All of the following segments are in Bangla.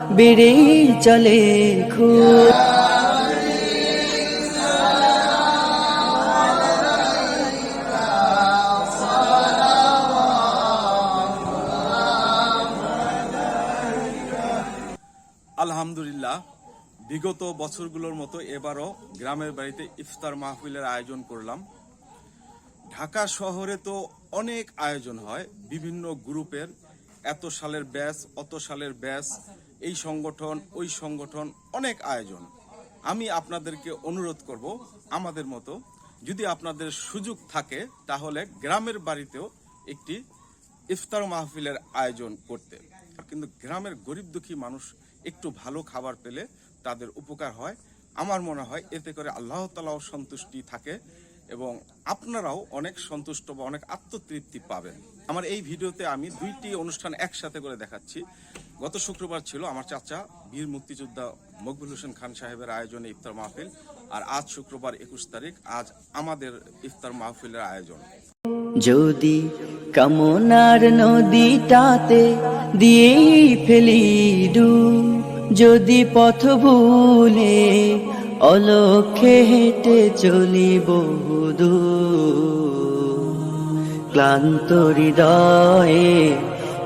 বেড়েই চলে খুব আলহামদুলিল্লাহ, বিগত বছরগুলোর মতো এবারও গ্রামের বাড়িতে ইফতার মাহফিলের আয়োজন করলাম। ঢাকা শহরে তো অনেক আয়োজন হয়, বিভিন্ন গ্রুপের, এত সালের ব্যাচ, অত সালের ব্যাচ এই সংগঠন, ওই সংগঠন, অনেক আয়োজন। আমি আপনাদেরকে অনুরোধ করব আমাদের মতো, যদি আপনাদের সুযোগ থাকে, তাহলে গ্রামের বাড়িতেও একটি ইফতার মাহফিলের আয়োজন করতে। কিন্তু গ্রামের গরিব দুঃখী মানুষ একটু ভালো খাবার পেলে তাদের উপকার হয়। আমার মনে হয় এতে করে আল্লাহ তালাও সন্তুষ্টি থাকে এবং আপনারাও অনেক সন্তুষ্ট বা অনেক আত্মতৃপ্তি পাবেন। আমার এই ভিডিওতে আমি দুইটি অনুষ্ঠান একসাথে করে দেখাচ্ছি। গত শুক্রবার ছিল আমার চাচা, বীর মুক্তিযোদ্ধা মকবুল হোসেন খান সাহেবের আয়োজনে ইফতার মাহফিল। আর আজ শুক্রবার একুশ তারিখ, আজ আমাদের ইফতার মাহফিলের আয়োজন। যদি কামনার নদীটাতে দিয়েই ফেলি ডুব, যদি পথ ভুলে অলক্ষে হেঁটে চলি বহুদূর ক্লান্ত হৃদয়ে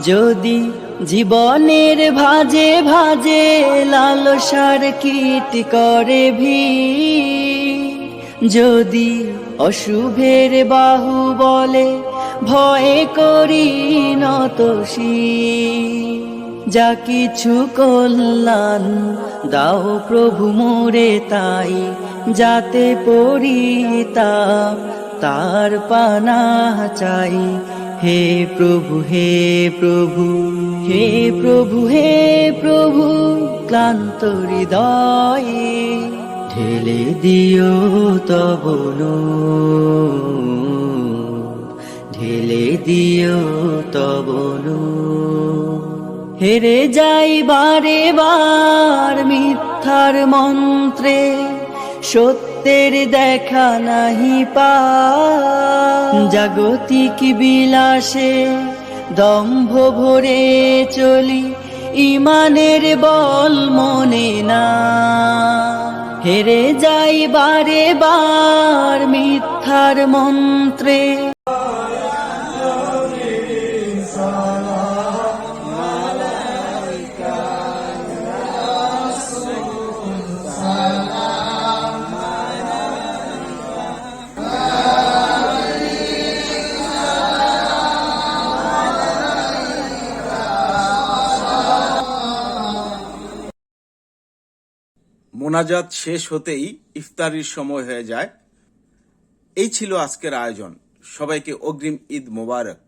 যদি জীবনের ভাজে ভাজে লালসার কীট করে ভি যদি অশুভের বাহু বলে ভয়ে করি নতসী যা কিছু কল্যাণ দাও প্রভু মোরে তাই, যাতে পরিতা তার পানা চাই। হে প্রভু হে প্রভু হে প্রভু হে প্রভু, ক্লান্ত হৃদয়ে ঢেলে দিও তবনু ঢেলে দিও তবনু হেরে যাই বারে বার মিথ্যার মন্ত্রে, সত্যের দেখা নাহি পা জাগতিক বিলাসে দম্ভ ভরে চলি, ইমানের বল মনে না। হেরে যাই বারে বার মিথ্যার মন্ত্রে। মোনাজাত শেষ হতেই ইফতারির সময় হয়ে যায়। এই ছিল আজকের আয়োজন। সবাইকে অগ্রিম ঈদ মোবারক।